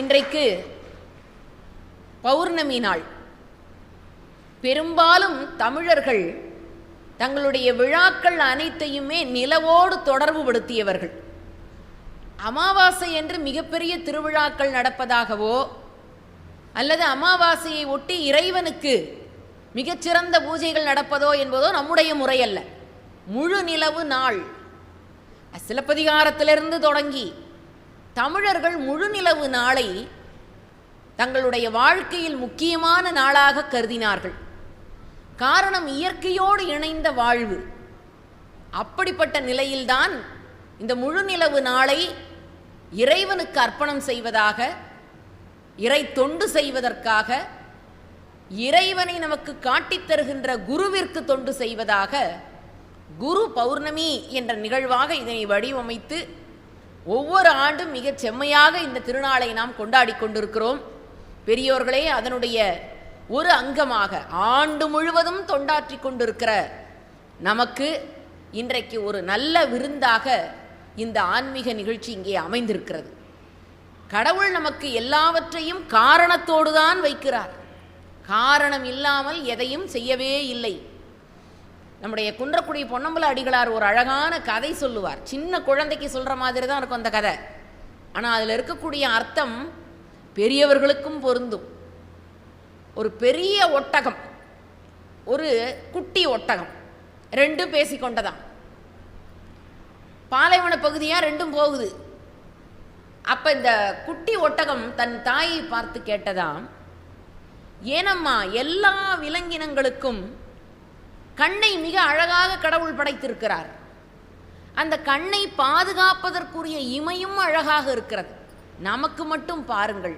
இன்றைக்கு பௌர்ணமி நாள். பெரும்பாலும் தமிழர்கள் தங்களுடைய விழாக்கள் அனைத்தையுமே நிலவோடு தொடர்பு படுத்தியவர்கள். அமாவாசை என்று மிகப்பெரிய திருவிழாக்கள் நடப்பதாகவோ அல்லது அமாவாசையை ஒட்டி இறைவனுக்கு மிகச்சிறந்த பூஜைகள் நடப்பதோ என்பதோ நம்முடைய முறையல்ல. முழு நிலவு நாள். சிலப்பதிகாரத்திலிருந்து தொடங்கி தமிழர்கள் முழுநிலவு நாளை தங்களுடைய வாழ்க்கையில் முக்கியமான நாளாக கருதினார்கள். காரணம் இயற்கையோடு இணைந்த வாழ்வு. அப்படிப்பட்ட நிலையில்தான் இந்த முழுநிலவு நாளை இறைவனுக்கு அர்ப்பணம் செய்வதாக இறை தொண்டு செய்வதற்காக இறைவனை நமக்கு காட்டித் தருகின்ற குருவிற்கு தொண்டு செய்வதாக குரு பௌர்ணமி என்ற நிகழ்வாக இதனை வடிவமைத்து ஒவ்வொரு ஆண்டும் மிகச் செம்மையாக இந்த திருநாளை நாம் கொண்டாடி கொண்டிருக்கிறோம். பெரியோர்களே அதனுடைய ஒரு அங்கமாக ஆண்டு முழுவதும் தொண்டாற்றி கொண்டிருக்கிற நமக்கு இன்றைக்கு ஒரு நல்ல விருந்தாக இந்த ஆன்மீக நிகழ்ச்சி இங்கே அமைந்திருக்கிறது. கடவுள் நமக்கு எல்லாவற்றையும் காரணத்தோடு தான் வைக்கிறார். காரணம் இல்லாமல் எதையும் செய்யவே இல்லை. நம்முடைய குன்றக்குடி பொன்னம்பல அடிகளார் ஒரு அழகான கதை சொல்லுவார். சின்ன குழந்தைக்கு சொல்கிற மாதிரி தான் இருக்கும் அந்த கதை. ஆனால் அதில் இருக்கக்கூடிய அர்த்தம் பெரியவர்களுக்கும் பொருந்தும். ஒரு பெரிய ஒட்டகம் ஒரு குட்டி ஒட்டகம் ரெண்டும் பேசிக்கொண்டதான் பாலைவன பகுதியாக ரெண்டும் போகுது. அப்போ இந்த குட்டி ஒட்டகம் தன் தாயை பார்த்து கேட்டதாம் ஏனம்மா எல்லா விலங்கினங்களுக்கும் கண்ணை மிக அழகாக கடவுள் படைத்திருக்கிறார். அந்த கண்ணை பாதுகாப்பதற்குரிய இமையும் அழகாக இருக்கிறது. நமக்கு மட்டும் பாருங்கள்.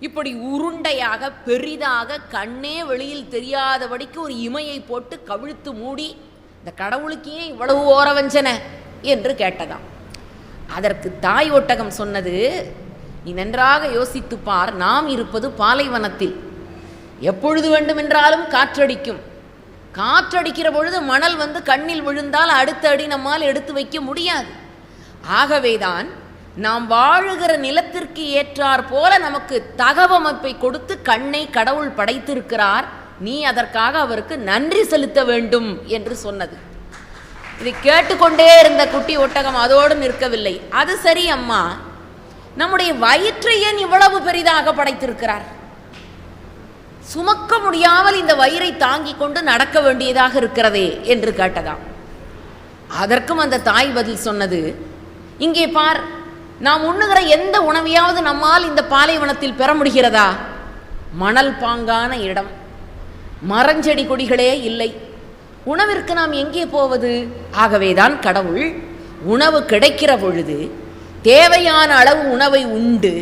இப்படி உருண்டையாக பெரிதாக கண்ணே வெளியில் தெரியாதபடிக்கு ஒரு இமையை போட்டு கவிழ்த்து மூடி இந்த கடவுளுக்கு ஏன் இவ்வளவு ஓரவஞ்சன? என்று கேட்டதாம். அதற்கு தாய் ஒட்டகம் சொன்னது நீ நன்றாக யோசித்துப்பார் நாம் இருப்பது பாலைவனத்தில். எப்பொழுது வேண்டுமென்றாலும் காற்றடிக்கும். காற்றடிக்கிற பொழுது மணல் வந்து கண்ணில் விழுந்தால் அடுத்த அடி நம்மால் எடுத்து வைக்க முடியாது. ஆகவேதான் நாம் வாழுகிற நிலத்திற்கு ஏற்றார் போல நமக்கு தகவமைப்பை கொடுத்து கண்ணை கடவுள் படைத்திருக்கிறார். நீ அதற்காக அவருக்கு நன்றி செலுத்த வேண்டும் என்று சொன்னது. இதை கேட்டுக்கொண்டே இருந்த குட்டி ஒட்டகம் அதோடு நிற்கவில்லை. அது சரி அம்மா நம்முடைய வயிற்றை ஏன் இவ்வளவு பெரிதாக படைத்திருக்கிறார்? சுமக்க முடியாமல் இந்த வயிறை தாங்கிக் கொண்டு நடக்க வேண்டியதாக இருக்கிறதே என்று கேட்டதாம். அதற்கும் அந்த தாய் பதில் சொன்னது இங்கே பார் நாம் உண்ணுகிற எந்த உணவையாவது நம்மால் இந்த பாலைவனத்தில் பெற முடிகிறதா? மணல் பாங்கான இடம். மரஞ்செடி கொடிகளே இல்லை. உணவிற்கு நாம் எங்கே போவது? ஆகவேதான் கடவுள் உணவு கிடைக்கிற பொழுது தேவையான அளவு உணவை உண்டு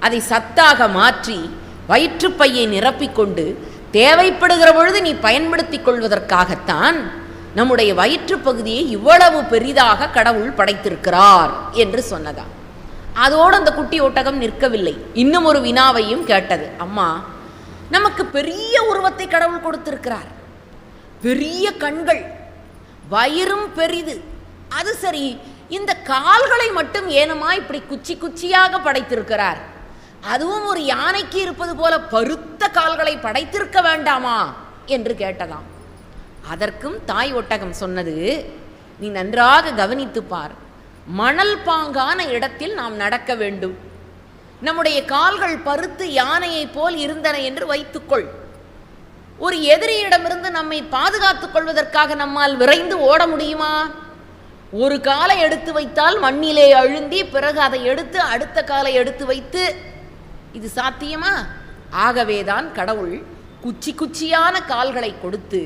அதை சத்தாக மாற்றி வயிற்றுப்பையை நிரப்பிக்கொண்டு தேவைப்படுகிற பொழுது நீ பயன்படுத்திக் கொள்வதற்காகத்தான் நம்முடைய வயிற்று பகுதியை இவ்வளவு பெரிதாக கடவுள் படைத்திருக்கிறார் என்று சொன்னதா அதோடு அந்த குட்டி ஒட்டகம் நிற்கவில்லை. இன்னும் ஒரு வினாவையும் கேட்டது. அம்மா நமக்கு பெரிய உருவத்தை கடவுள் கொடுத்திருக்கிறார். பெரிய கண்கள் வயிறும் பெரிது. அது சரி இந்த கால்களை மட்டும் ஏனமா இப்படி குச்சி குச்சியாக படைத்திருக்கிறார்? அதுவும் ஒரு யானைக்கு இருப்பது போல பருத்த கால்களை படைத்திருக்க வேண்டாமா என்று கேட்டதாம். அதற்கும் தாய் ஒட்டகம் சொன்னது நீ நன்றாக கவனித்துப்பார். மணல் பாங்கான இடத்தில் நாம் நடக்க வேண்டும். நம்முடைய கால்கள் பருத்து யானையைப் போல் இருந்தன என்று வைத்துக்கொள். ஒரு எதிரியிடமிருந்து நம்மை பாதுகாத்துக் கொள்வதற்காக நம்மால் விரைந்து ஓட முடியுமா? ஒரு காலை எடுத்து வைத்தால் மண்ணிலே அழுந்தி பிறகு அதை எடுத்து அடுத்த காலை எடுத்து வைத்து இது சாத்தியமா? ஆகவேதான் கடவுள் குச்சி குச்சியான கால்களை கொடுத்து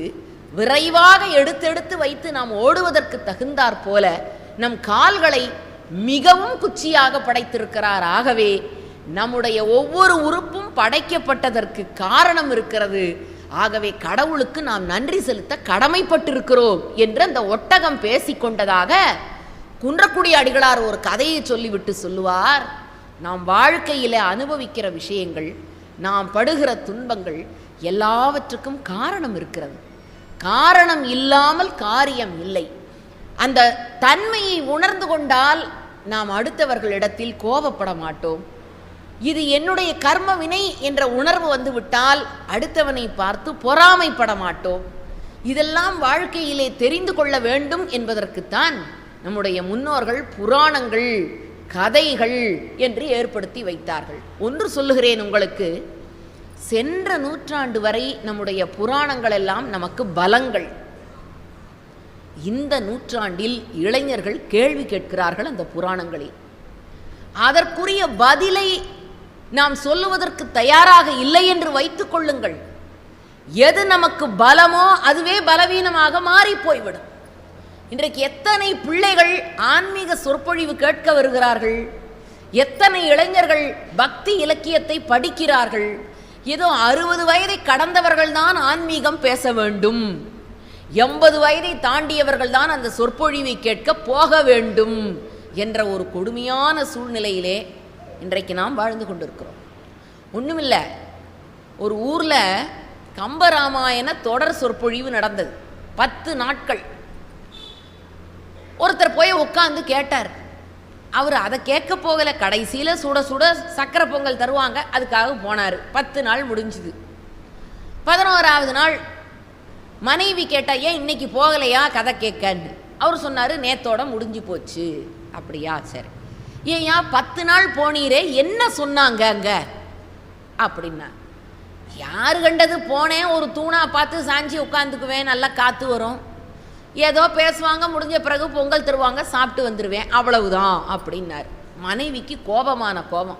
விரைவாக எடுத்தெடுத்து வைத்து நாம் ஓடுவதற்கு தகுந்தாற் போல நம் கால்களை மிகவும் குச்சியாக படைத்திருக்கிறார். ஆகவே நம்முடைய ஒவ்வொரு உறுப்பும் படைக்கப்பட்டதற்கு காரணம் இருக்கிறது. ஆகவே கடவுளுக்கு நாம் நன்றி செலுத்த கடமைப்பட்டிருக்கிறோம் என்று அந்த ஒட்டகம் பேசிக்கொண்டதாக குன்றக்குடி அடிகளார் ஒரு கதையை சொல்லிவிட்டு சொல்லுவார். நாம் வாழ்க்கையில் அனுபவிக்கிற விஷயங்கள் நாம் படுகிற துன்பங்கள் எல்லாவற்றுக்கும் காரணம் இருக்கிறது. காரணம் இல்லாமல் காரியம் இல்லை. அந்த தன்மையை உணர்ந்து கொண்டால் நாம் அடுத்தவர்களிடத்தில் கோபப்பட மாட்டோம். இது என்னுடைய கர்ம வினை என்ற உணர்வு வந்துவிட்டால் அடுத்தவனை பார்த்து பொறாமைப்பட மாட்டோம். இதெல்லாம் வாழ்க்கையிலே தெரிந்து கொள்ள வேண்டும் என்பதற்குத்தான் நம்முடைய முன்னோர்கள் புராணங்கள் கதைகள் என்று ஏற்படுத்தி வைத்தார்கள். ஒன்று சொல்லுகிறேன் உங்களுக்கு சென்ற நூற்றாண்டு வரை நம்முடைய புராணங்கள் எல்லாம் நமக்கு பலங்கள். இந்த நூற்றாண்டில் இளைஞர்கள் கேள்வி கேட்கிறார்கள் அந்த புராணங்களில் அதற்குரிய பதிலை நாம் சொல்லுவதற்கு தயாராக இல்லை என்று வைத்துக் கொள்ளுங்கள். எது நமக்கு பலமோ அதுவே பலவீனமாக மாறி போய்விடும். இன்றைக்கு எத்தனை பிள்ளைகள் ஆன்மீக சொற்பொழிவு கேட்க வருகிறார்கள்? எத்தனை இளைஞர்கள் பக்தி இலக்கியத்தை படிக்கிறார்கள்? ஏதோ அறுபது வயதை கடந்தவர்கள் தான் ஆன்மீகம் பேச வேண்டும். எண்பது வயதை தாண்டியவர்கள் தான் அந்த சொற்பொழிவை கேட்க போக வேண்டும் என்ற ஒரு கொடுமையான சூழ்நிலையிலே இன்றைக்கு நாம் வாழ்ந்து கொண்டிருக்கிறோம். ஒன்றுமில்லை ஒரு ஊரில் கம்பராமாயண தொடர் சொற்பொழிவு நடந்தது. பத்து நாட்கள். ஒருத்தர் போய் உட்காந்து கேட்டார். அவர் அதை கேட்க போகலை. கடைசியில் சுட சுட சக்கரை பொங்கல் தருவாங்க. அதுக்காக போனார். பத்து நாள் முடிஞ்சுது. பதினோராவது நாள் மனைவி கேட்டா ஏன் இன்னைக்கு போகலையா? கதை கேட்கன்னு. அவர் சொன்னார் நேத்தோட முடிஞ்சு போச்சு. அப்படியா? சரி. ஏன்யா பத்து நாள் போனீரே. என்ன சொன்னாங்க அங்கே? அப்படின்னா யார் கண்டது? போனேன். ஒரு தூணா பார்த்து சாஞ்சி உட்காந்துக்குவேன் நல்லா காற்று வரும். ஏதோ பேசுவாங்க முடிஞ்ச பிறகு பொங்கல் தருவாங்க சாப்பிட்டு வந்துடுவேன் அவ்வளவுதான் அப்படின்னார். மனைவிக்கு கோபமான கோபம்.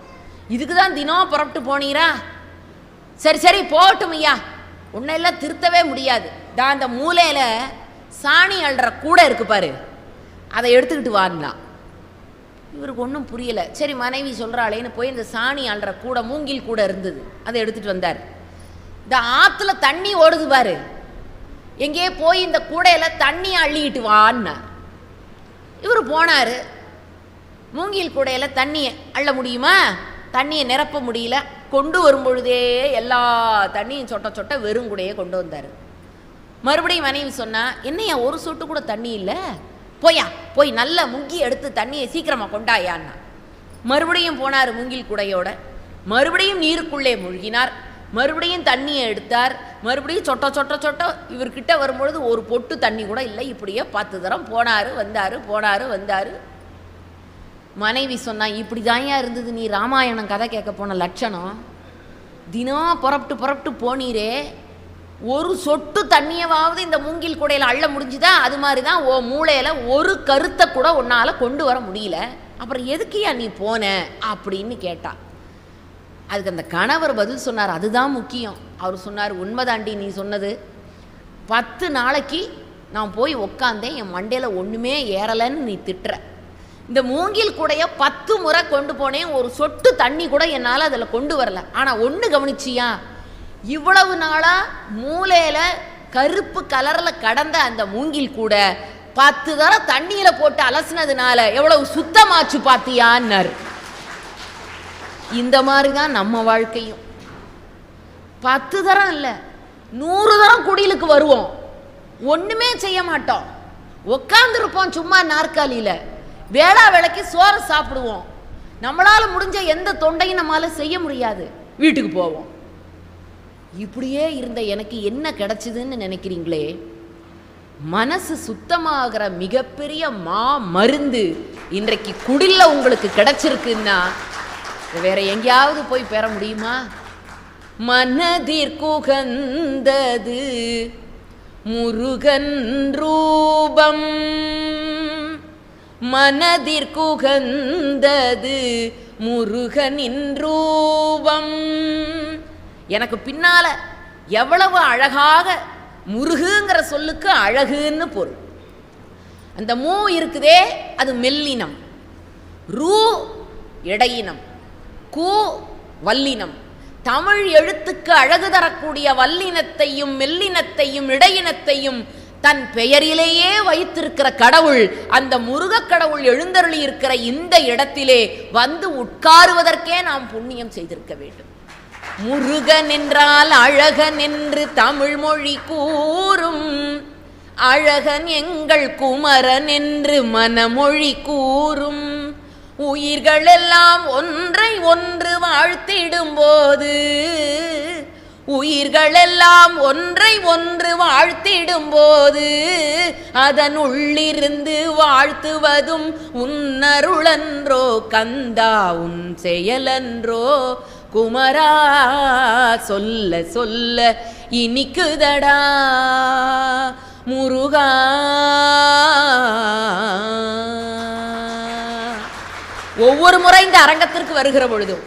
இதுக்கு தான் தினம் புறப்பட்டு போனீரா? சரி சரி போகட்டும் ஐயா. உன்னையெல்லாம் திருத்தவே முடியாது. தான் அந்த மூலையில் சாணி அள்ளுற கூட இருக்கு பாரு. அதை எடுத்துக்கிட்டு வாங்கலாம் இவருக்கு ஒன்றும் புரியலை. சரி மனைவி சொல்கிறாளேன்னு போய் இந்த சாணி அள்ளுற கூட மூங்கில் கூட இருந்தது. அதை எடுத்துகிட்டு வந்தார். இந்த ஆற்றுல தண்ணி ஓடுது பாரு. எங்கேயே போய் இந்த கூடையில் தண்ணி அள்ளிக்கிட்டு வான்னார் இவர் போனார். மூங்கில் கூடையில் தண்ணியை அள்ள முடியுமா? தண்ணியை நிரப்ப முடியல. கொண்டு வரும் பொழுதே எல்லா தண்ணியும் சொட்ட சொட்ட வெறும் கூடையே கொண்டு வந்தார். மறுபடியும் மனைவி சொன்னால் என்னையா ஒரு சொட்டு கூட தண்ணி இல்லை? போயா போய் நல்லா முங்கி எடுத்து தண்ணியை சீக்கிரமாக கொண்டாயான்னா. மறுபடியும் போனார் மூங்கில் குடையோட. மறுபடியும் நீருக்குள்ளே மூழ்கினார். மறுபடியும் தண்ணியை எடுத்தார். மறுபடியும் சொட்ட சொட்ட சொட்ட இவர்கிட்ட வரும்பொழுது ஒரு பொட்டு தண்ணி கூட இல்லை. இப்படியே பத்து தரம் போனார் வந்தார் போனார் வந்தார். மனைவி சொன்னான் இப்படி தாயா இருந்தது நீ ராமாயணம் கதை கேட்க போன லட்சணம். தினம் புறப்பட்டு புறப்பட்டு போனீரே. ஒரு சொட்டு தண்ணியவாவது இந்த மூங்கில் கூடையில் அள்ள முடிஞ்சுதா? அது மாதிரி தான் ஓ மூளையில் ஒரு கருத்தை கூட உன்னால் கொண்டு வர முடியல. அப்புறம் எதுக்குயா நீ போன? அப்படின்னு கேட்டா. அதுக்கு அந்த கணவர் பதில் சொன்னார் அதுதான் முக்கியம். அவர் சொன்னார் உண்மைதாண்டி நீ சொன்னது பத்து நாளைக்கு நான் போய் உக்காந்தேன் என் மண்டையில் ஒன்றுமே ஏறலைன்னு நீ திட்டுற. இந்த மூங்கில் கூடைய பத்து முறை கொண்டு போனேன் ஒரு சொட்டு தண்ணி கூட என்னால் அதில் கொண்டு வரல. ஆனால் ஒன்று கவனிச்சியா? இவ்வளவு நாளாக மூலையில் கருப்பு கலரில் கடந்த அந்த மூங்கில் கூட பத்து தடவை தண்ணியில் போட்டு அலசினதுனால எவ்வளவு சுத்தமாச்சு பார்த்தியான்னாரு இந்த மாதிரி தான் நம்ம வாழ்க்கையும். பத்து தரம் இல்லை நூறு தரம் குடிலுக்கு வருவோம். ஒன்றுமே செய்ய மாட்டோம். உட்காந்துருப்போம் சும்மா நாற்காலியில். வேளா வேலைக்கு சோறு சாப்பிடுவோம். நம்மளால் முடிஞ்ச எந்த தொண்டையும் நம்மளால் செய்ய முடியாது. வீட்டுக்கு போவோம். இப்படியே இருந்த எனக்கு என்ன கிடைச்சிதுன்னு நினைக்கிறீங்களே? மனசு சுத்தமாகிற மிகப்பெரிய மா மருந்து இன்றைக்கு குடில்ல உங்களுக்கு கிடைச்சிருக்குன்னா வேற எங்கேயாவது போய் பெற முடியுமா? மனதிற்குகந்தது முருகன் ரூபம். மனதிற்குகந்தது முருகனின் ரூபம். எனக்கு பின்னால எவ்வளவு அழகாக முருகுங்கிற சொல்லுக்கு அழகுன்னு பொருள். அந்த மூ இருக்குதே அது மெல்லினம். ரூ இடையினம் கூ வல்லினம். தமிழ் எழுத்துக்கு அழகு தரக்கூடிய வல்லினத்தையும் மெல்லினத்தையும் இடையினத்தையும் தன் பெயரிலேயே வைத்திருக்கிற கடவுள் அந்த முருகக் கடவுள் எழுந்தருளி இருக்கிற இந்த இடத்திலே வந்து உட்காருவதற்கே நாம் புண்ணியம் செய்திருக்க வேண்டும். முருகன் என்றால் அழகன் என்று தமிழ் மொழி கூறும். அழகன் எங்கள் குமரன் என்று மனமொழி கூறும். உயிர்கள் எல்லாம் ஒன்றை ஒன்று வாழ்த்திடும்போது உயிர்கள் எல்லாம் ஒன்றை ஒன்று வாழ்த்திடும்போது அதன் உள்ளிருந்து வாழ்த்துவதும் உன்னருளன்றோ கந்தா உன் செயலன்றோ குமரா சொல்ல சொல்ல இனிக்குதடா முருகா. ஒவ்வொரு முறை இந்த அரங்கத்திற்கு வருகிற பொழுதும்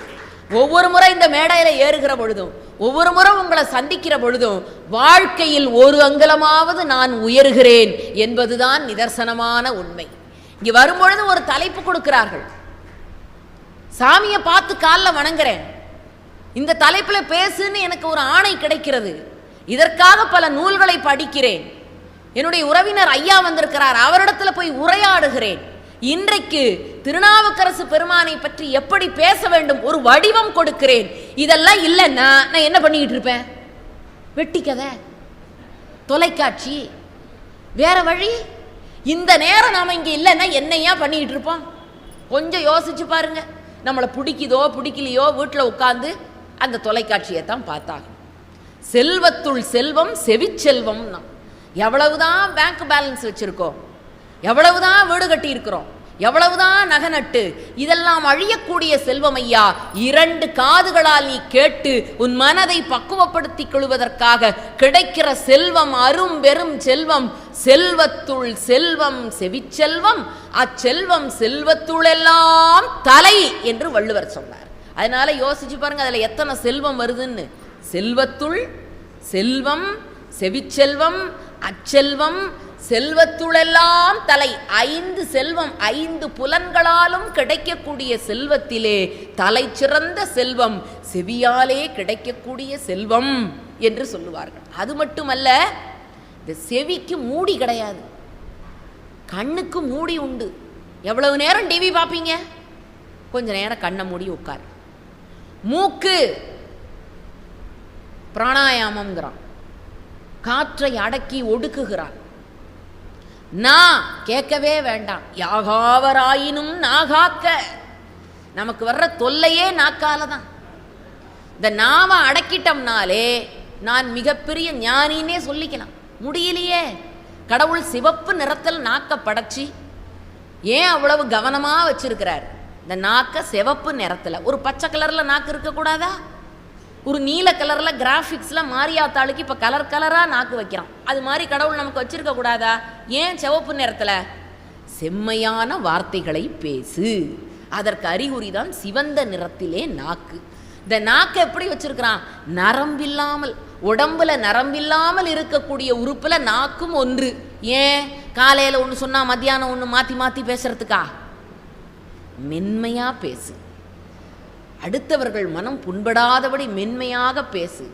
ஒவ்வொரு முறை இந்த மேடையில ஏறுகிற பொழுதும் ஒவ்வொரு முறை உங்களை சந்திக்கிற பொழுதும் வாழ்க்கையில் ஒரு அங்கலமாவது நான் உயர்கிறேன் என்பதுதான் நிதர்சனமான உண்மை. இங்க வரும்பொழுது ஒரு தலைப்பு கொடுக்கிறார்கள். சாமியை பார்த்து காலில் வணங்குறேன். இந்த தலைப்பில் பேசுன்னு எனக்கு ஒரு ஆணை கிடைக்கிறது. இதற்காக பல நூல்களை படிக்கிறேன். என்னுடைய உறவினர் ஐயா வந்திருக்கிறார். அவரிடத்துல போய் உரையாடுகிறேன். இன்றைக்கு திருநாவுக்கரசு பெருமானை பற்றி எப்படி பேச வேண்டும் ஒரு வடிவம் கொடுக்கிறேன். இதெல்லாம் இல்லைன்னா நான் என்ன பண்ணிக்கிட்டு இருப்பேன்? வெட்டி கதை தொலைக்காட்சி வேற வழி? இந்த நேரம் நாம இங்க இல்லைன்னா என்னையா பண்ணிக்கிட்டு இருப்போம்? கொஞ்சம் யோசிச்சு பாருங்க. நம்மளை பிடிக்குதோ பிடிக்கலையோ வீட்டில் உட்காந்து அந்த தொலைக்காட்சியை தான் பார்த்தாங்க செல்வத்துள் செல்வம் செவிச்செல்வம் எவ்வளவுதான் பேங்க் பேலன்ஸ் வச்சிருக்கோம். எவ்வளவுதான் வீடு கட்டி இருக்கிறோம் எவ்வளவுதான் நகநட்டு இதெல்லாம் அழியக்கூடிய செல்வம் ஐயா இரண்டு காதுகளால் நீ கேட்டு உன் மனதை பக்குவப்படுத்திக் கொள்வதற்காக கிடைக்கிற செல்வம் அரும் பெரும் செல்வம் செல்வத்துள் செல்வம் செவிச்செல்வம் அச்செல்வம் செல்வத்துள் எல்லாம் தலை என்று வள்ளுவர் சொன்னார். அதனால யோசிச்சு பாருங்க அதுல எத்தனை செல்வம் வருதுன்னு. செல்வத்துள் செல்வம் செவிச்செல்வம் அச்செல்வம் செல்வத்துளெல்லாம் தலை ஐந்து செல்வம் ஐந்து புலன்களாலும் கிடைக்கக்கூடிய செல்வத்திலே தலை சிறந்த செல்வம் செவியாலே கிடைக்கக்கூடிய செல்வம் என்று சொல்லுவார்கள். அது மட்டுமல்ல இந்த செவிக்கு மூடி கிடையாது. கண்ணுக்கு மூடி உண்டு. எவ்வளவு நேரம் டிவி பார்ப்பீங்க? கொஞ்ச நேரம் கண்ணை மூடி உட்கார். மூக்கு பிராணாயாமம்ங்கிறான். காற்றை அடக்கி ஒடுக்குகிறான். நான் கேட்கவே வேண்டாம். யாகாவராயினும் நாகாக்க. நமக்கு வர்ற தொல்லையே நாக்கால தான் இந்த நாம அடக்கிட்டோம்னாலே நான் மிகப்பெரிய ஞானின்னே சொல்லிக்கலாம். முடியலையே. கடவுள் சிவப்பு நிறத்தில் நாக்க படைச்சி ஏன் அவ்வளவு கவனமாக வச்சிருக்கிறார்? இந்த நாக்க சிவப்பு நிறத்தில். ஒரு பச்சை கலரில் நாக்கு இருக்கக்கூடாதா? ஒரு நீல கலர்ல கிராஃபிக்ஸ்ல மாரியாத்தாளுக்கு இப்போ கலர் கலராக நாக்கு வைக்கிறான். அது மாதிரி கடவுள் நமக்கு வச்சுருக்க கூடாதா? ஏன் சிவப்பு நிறத்தில்? செம்மையான வார்த்தைகளை பேசு. அதற்கு அறிகுறி தான் சிவந்த நிறத்திலே நாக்கு. இந்த நாக்கு எப்படி வச்சுருக்கிறான்? நரம்பில்லாமல் உடம்புல நரம்பில்லாமல் இருக்கக்கூடிய உறுப்பில் நாக்கும் ஒன்று. ஏன்? காலையில் ஒன்று சொன்னால் மத்தியானம் ஒன்று மாற்றி மாற்றி பேசுறதுக்கா? மென்மையாக பேசு. அடுத்தவர்கள் மனம் புண்படாதபடி மென்மையாக பேசு.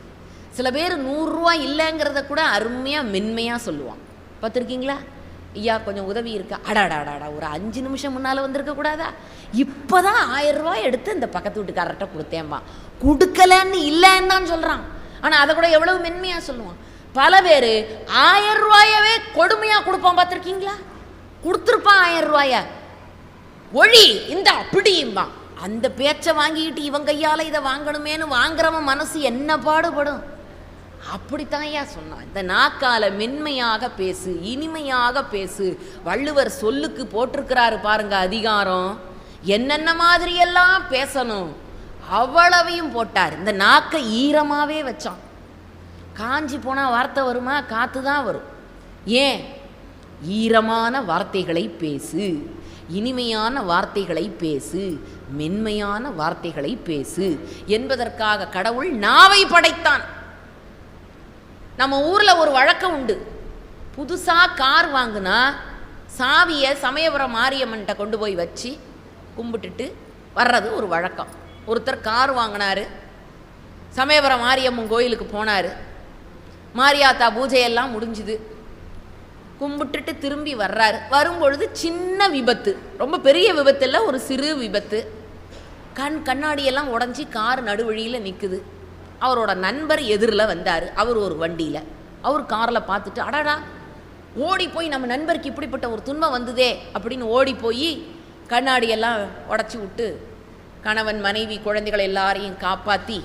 சில பேர் நூறுரூவா இல்லைங்கிறத கூட அருமையாக மென்மையாக சொல்லுவான் பார்த்துருக்கீங்களா? ஐயா கொஞ்சம் உதவி இருக்கா? அடாடாடாடா ஒரு அஞ்சு நிமிஷம் முன்னால் வந்திருக்க கூடாதா? இப்போ தான் ஆயிரம் ரூபாய் எடுத்து இந்த பக்கத்து வீட்டுக்காரர்கிட்ட கொடுத்தேன்பா. கொடுக்கலன்னு இல்லைன்னு தான் சொல்கிறான் ஆனால் அதை கூட எவ்வளவு மென்மையாக சொல்லுவான். பல பேர் ஆயிரம் ரூபாயவே கொடுமையாக கொடுப்பான் பார்த்துருக்கீங்களா? கொடுத்துருப்பான் ஆயிரம் ரூபாய. ஒழி இந்த பிடியும்பா அந்த பேச்சை வாங்கிக்கிட்டு இவன் கையால் இதை வாங்கணுமேன்னு வாங்குறவன் மனசு என்ன பாடுபடும்? அப்படித்தான் ஐயா சொன்னான். இந்த நாக்கால மென்மையாக பேசு இனிமையாக பேசு. வள்ளுவர் சொல்லுக்கு போட்டிருக்கிறாரு பாருங்க அதிகாரம். என்னென்ன மாதிரியெல்லாம் பேசணும்? அவ்வளவையும் போட்டார். இந்த நாக்கை ஈரமாகவே வச்சான். காஞ்சி போனால் வார்த்தை வருமா? காத்து தான் வரும். ஏன்? ஈரமான வார்த்தைகளை பேசு. இனிமையான வார்த்தைகளை பேசு. மென்மையான வார்த்தைகளை பேசு. என்பதற்காக கடவுள் நாவை படைத்தான். நம்ம ஊரில் ஒரு வழக்கம் உண்டு. புதுசாக கார் வாங்கினா சாவியை சமயபுரம் மாரியம்மன்ட்ட கொண்டு போய் வச்சு கும்பிட்டுட்டு வர்றது ஒரு வழக்கம். ஒருத்தர் கார் வாங்கினாரு. சமயபுரம் மாரியம்மன் கோயிலுக்கு போனார். மாரியாத்தா பூஜையெல்லாம் முடிஞ்சுது. கும்பிட்டுட்டு திரும்பி வர்றாரு. வரும்பொழுது சின்ன விபத்து. ரொம்ப பெரிய விபத்து இல்லை ஒரு சிறு விபத்து. கண் கண்ணாடியெல்லாம் உடஞ்சி கார் நடுவழியில் நிற்குது அவரோட நண்பர் எதிரில் வந்தார். அவர் ஒரு வண்டியில். அவர் காரில் பார்த்துட்டு அடடா ஓடி போய் நம்ம நண்பருக்கு இப்படிப்பட்ட ஒரு துன்பம் வந்ததே அப்படின்னு ஓடி போய் கண்ணாடியெல்லாம் உடச்சி விட்டு கணவன் மனைவி குழந்தைகள் எல்லாரையும் காப்பாற்றி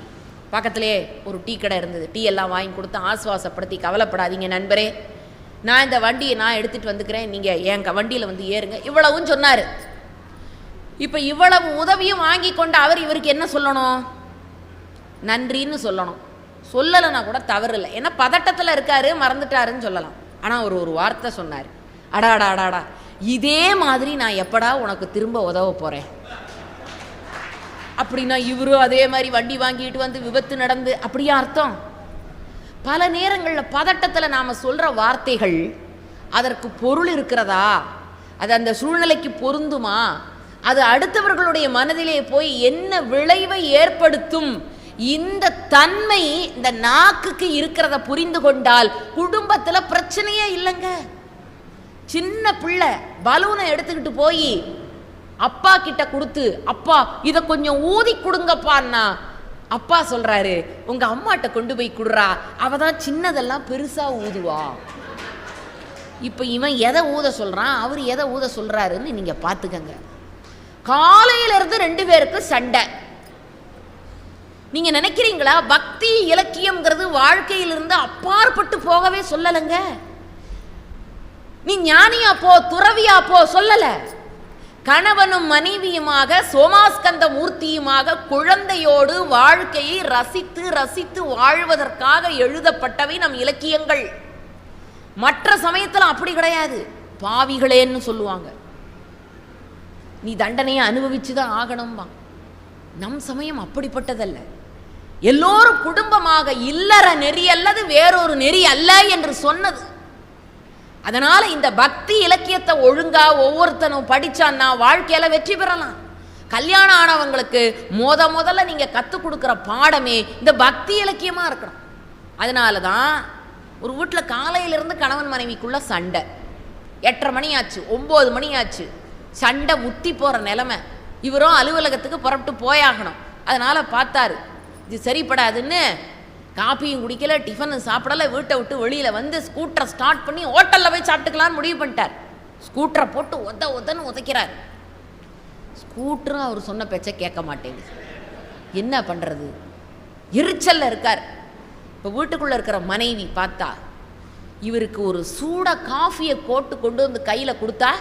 பக்கத்திலே ஒரு டீ கடை இருந்தது. டீ எல்லாம் வாங்கி கொடுத்து ஆசுவாசப்படுத்தி கவலைப்படாதீங்க நண்பரே. நான் இந்த வண்டியை நான் எடுத்துகிட்டு வந்துக்கிறேன். நீங்கள் என் வண்டியில் வந்து ஏறுங்க. இவ்வளவும் சொன்னார். இப்போ இவ்வளவு உதவியும் வாங்கி கொண்டு அவர் இவருக்கு என்ன சொல்லணும்? நன்றின்னு சொல்லணும். சொல்லலைன்னா கூட தவறு இல்லை ஏன்னா பதட்டத்தில் இருக்காரு மறந்துட்டாருன்னு சொல்லலாம். ஆனால் அவர் ஒரு வார்த்தை சொன்னார். அடாடா அடாடா இதே மாதிரி நான் எப்படா உனக்கு திரும்ப உதவ போகிறேன் அப்படின்னா இவரும் அதே மாதிரி வண்டி வாங்கிட்டு வந்து விபத்து நடந்து அப்படியா அர்த்தம்? பல நேரங்களில் பதட்டத்தில் நாம் சொல்கிற வார்த்தைகள் அதற்கு பொருள் இருக்கிறதா? அது அந்த சூழ்நிலைக்கு பொருந்துமா? அது அடுத்தவர்களுடைய மனதிலே போய் என்ன விளைவை ஏற்படுத்தும்? இந்த தன்மை இந்த நாக்குக்கு இருக்கிறத புரிந்து கொண்டால் குடும்பத்தில் பிரச்சனையே இல்லைங்க. சின்ன பிள்ளை பலூனை எடுத்துக்கிட்டு போய் அப்பா கிட்ட கொடுத்து அப்பா இதை கொஞ்சம் ஊதி கொடுங்கப்பான்னா அப்பா சொல்றாரு உங்க அம்மாட்ட கொண்டு போய் கொடுறா அவள் தான் சின்னதெல்லாம் பெருசா ஊதுவா. இப்போ இவன் எதை ஊத சொல்றான் அவர் எதை ஊத சொல்றாருன்னு நீங்க பார்த்துக்கங்க காலையில இருந்து ரெண்டு பேருக்கும் சண்டை. நீங்க நினைக்கிறீங்களா பக்தி இலக்கியம்ங்கிறது வாழ்க்கையிலிருந்து அப்பாற்பட்டு போகவே சொல்லலைங்க. நீ ஞானியா போ துறவியா போ சொல்லலை. கணவனும் மனைவியுமாக சோமாஸ்கந்த மூர்த்தியுமாக குழந்தையோடு வாழ்க்கையை ரசித்து ரசித்து வாழ்வதற்காக எழுதப்பட்டவை நம் இலக்கியங்கள். மற்ற சமயத்தில் அப்படி கிடையாது. பாவிகளேன்னு சொல்லுவாங்க. நீ தண்டனையை அனுபவிச்சு தான் ஆகணும்பா நம் சமயம் அப்படிப்பட்டதல்ல. எல்லோரும் குடும்பமாக இல்லற நெறி அல்லது வேறொரு நெறி அல்ல என்று சொன்னது. அதனால இந்த பக்தி இலக்கியத்தை ஒழுங்கா ஒவ்வொருத்தனும் படிச்சான்னா வாழ்க்கையில வெற்றி பெறலாம். கல்யாணம் ஆனவங்களுக்கு முத முதல்ல நீங்க கற்றுக் கொடுக்குற பாடமே இந்த பக்தி இலக்கியமா இருக்கணும். அதனால தான் ஒரு வீட்டில் காலையிலிருந்து கணவன் மனைவிக்குள்ள சண்டை. எட்டரை மணி ஆச்சு ஒம்பது மணி ஆச்சு சண்டை முத்தி போகிற நிலமை. இவரும் அலுவலகத்துக்கு புறப்பட்டு போயாகணும். அதனால் பார்த்தாரு இது சரிப்படாதுன்னு காப்பியும் குடிக்கல டிஃபனும் சாப்பிடல வீட்டை விட்டு வெளியில் வந்து ஸ்கூட்டரை ஸ்டார்ட் பண்ணி ஹோட்டலில் போய் சாப்பிட்டுக்கலான்னு முடிவு பண்ணிட்டார். ஸ்கூட்டரை போட்டு உத உதன்னு உதைக்கிறார். ஸ்கூட்டரும் அவர் சொன்ன பேச்சை கேட்க மாட்டேங்குது என்ன பண்ணுறது எரிச்சலில் இருக்கார். இப்போ வீட்டுக்குள்ளே இருக்கிற மனைவி பார்த்தா இவருக்கு ஒரு சூட காஃபியை போட்டு கொண்டு வந்து கையில் கொடுத்தா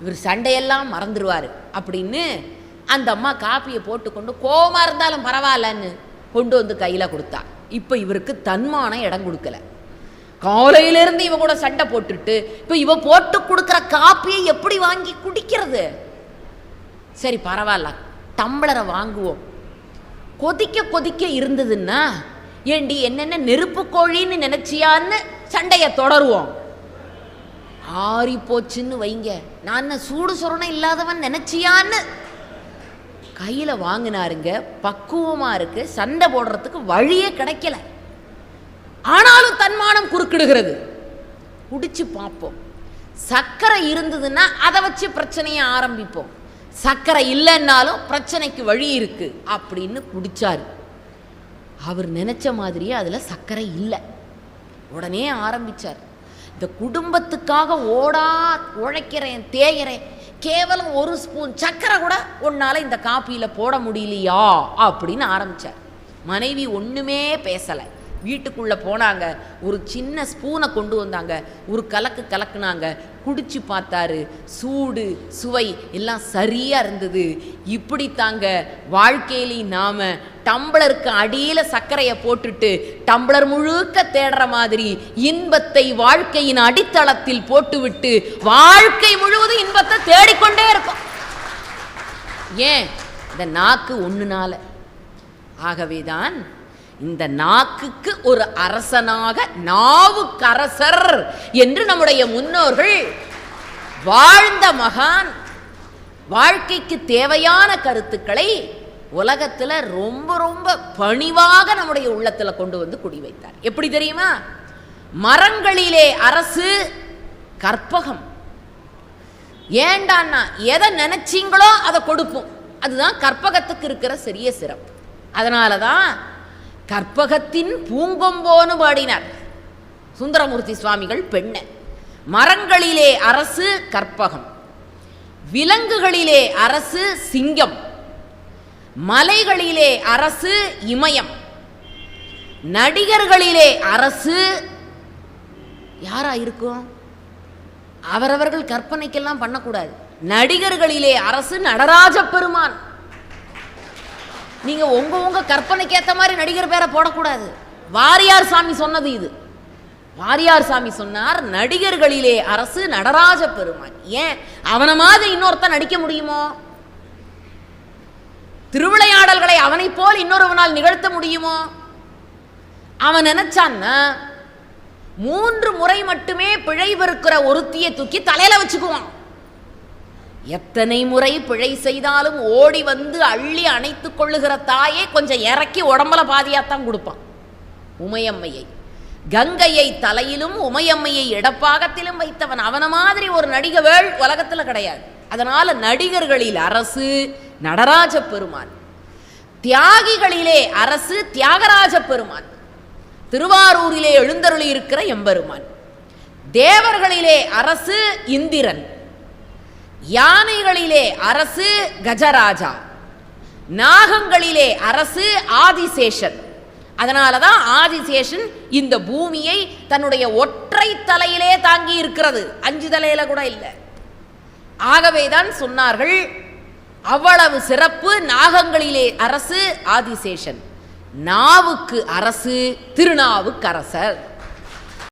இவர் சண்டையெல்லாம் மறந்துடுவார் அப்படின்னு அந்த அம்மா காப்பியை போட்டுக்கொண்டு கோவமா இருந்தாலும் பரவாயில்லன்னு கொண்டு வந்து கையில் கொடுத்தா. இப்போ இவருக்கு தன்மானம் இடம் கொடுக்கல. காலையிலேருந்து இவ கூட சண்டை போட்டுட்டு இப்போ இவ போட்டு கொடுக்குற காப்பியை எப்படி வாங்கி குடிக்கிறது? சரி பரவாயில்ல. டம்ளரை வாங்குவோம். கொதிக்க கொதிக்க இருந்ததுன்னா ஏண்டி என்னென்ன நெருப்பு கோழின்னு நினைச்சியான்னு சண்டையை தொடருவோம். ஆறி போச்சுன்னு வைங்க. நான் சூடு சொரணை இல்லாதவன் நினைச்சியான்னு கையில் வாங்கினாருங்க பக்குவமாக இருக்கு சண்டை போடுறதுக்கு வழியே கிடைக்கல. ஆனாலும் தன்மானம் குறுக்கிடுகிறது. குடிச்சு பார்ப்போம். சர்க்கரை இருந்ததுன்னா அதை வச்சு பிரச்சனையை ஆரம்பிப்போம். சர்க்கரை இல்லைன்னாலும் பிரச்சனைக்கு வழி இருக்கு அப்படின்னு குடிச்சார். அவர் நினைச்ச மாதிரியே அதில் சர்க்கரை இல்லை. உடனே ஆரம்பிச்சார். இந்த குடும்பத்துக்காக ஓடா உழைக்கிறேன் தேயிறேன் கேவலம் ஒரு ஸ்பூன் சக்கரை கூட உன்னால் இந்த காப்பியில் போட முடியலையா? அப்படின்னு ஆரம்பித்தார் மனைவி ஒன்றுமே பேசலை. வீட்டுக்குள்ளே போனாங்க. ஒரு சின்ன ஸ்பூனை கொண்டு வந்தாங்க. ஒரு கலக்கு கலக்குனாங்க. குடிச்சு பார்த்தாரு. சூடு சுவை எல்லாம் சரியாக இருந்தது. இப்படி தாங்க வாழ்க்கையிலையும் நாம டம்ளருக்கு அடியில் சர்க்கரையை போட்டுட்டு டம்ளர் முழுக்க தேடுற மாதிரி இன்பத்தை வாழ்க்கையின் அடித்தளத்தில் போட்டுவிட்டு வாழ்க்கை முழுவதும் இன்பத்தை தேடிக்கொண்டே இருக்கும். ஏன்? இந்த நாக்கு ஒன்றுனால ஆகவேதான் இந்த நாக்குக்கு ஒரு அரசனாக நாவுக்கரசர் என்று நம்முடைய முன்னோர்கள் வாழ்ந்த மகான். வாழ்க்கைக்கு தேவையான கருத்துக்களை உலகத்துல ரொம்ப ரொம்ப பணிவாக நம்முடைய உள்ளத்தில் கொண்டு வந்து குடி வைத்தார். எப்படி தெரியுமா? மரங்களிலே அரசு கற்பகம். ஏண்டான்னா எதை நினைச்சீங்களோ அதை கொடுப்போம். அதுதான் கற்பகத்துக்கு இருக்கிற சிறிய சிறப்பு. அதனால தான் கற்பகத்தின் பூங்கொம்போனு பாடினார். சுந்தரமூர்த்தி சுவாமிகள் பெண்ண. மரங்களிலே அரசு கற்பகம். விலங்குகளிலே அரசு சிங்கம். மலைகளிலே அரசு இமயம். நடிகர்களிலே அரசு யாரா இருக்கும் அவரவர்கள் கற்பனைக்கெல்லாம் பண்ணக்கூடாது. நடிகர்களிலே அரசு நடராஜ பெருமான். நீங்க உங்க உங்க கற்பனைக்கு ஏற்ற மாதிரி நடிகர் பேரை போடக்கூடாது. வாரியார் சாமி சொன்னது இது. வாரியார் சாமி சொன்னார் நடிகர்களிலே அரசு நடராஜ பெருமான். ஏன்? அவனை மாதிரி இன்னொருத்தன் நடிக்க முடியுமோ? திருவிளையாடல்களை அவனைப் போல் இன்னொருவனால் நிகழ்த்த முடியுமோ? அவன் நினைச்சான்னா மூன்று முறை மட்டுமே பிழை பெருக்கிற ஒருத்தியை தூக்கி தலையில வச்சுக்குவான். எத்தனை முறை பிழை செய்தாலும் ஓடி வந்து அள்ளி அணைத்துக் கொள்ளுகிற தாயே கொஞ்சம் இறக்கி உடம்புல பாதியாத்தான் கொடுப்பான். உமையம்மையை. கங்கையை தலையிலும் உமையம்மையை இடப்பாகத்திலும் வைத்தவன் அவன மாதிரி ஒரு நடிகவேள் உலகத்தில் கிடையாது. அதனால நடிகர்களில் அரசு நடராஜ பெருமான். தியாகிகளிலே அரசு தியாகராஜ பெருமான். திருவாரூரிலே எழுந்தருளி இருக்கிற எம்பெருமான். தேவர்களிலே அரசு இந்திரன். யானைகளிலே அரசு கஜராஜா நாகங்களிலே அரசு ஆதிசேஷன். அதனால தான் ஆதிசேஷன் இந்த பூமியை தன்னுடைய ஒற்றை தலையிலே தாங்கி இருக்கிறது. அஞ்சு தலையில கூட இல்லை. ஆகவேதான் சொன்னார்கள் அவ்வளவு சிறப்பு நாகங்களிலே அரசு ஆதிசேஷன். நாவுக்கு அரசு திருநாவுக்கரசர்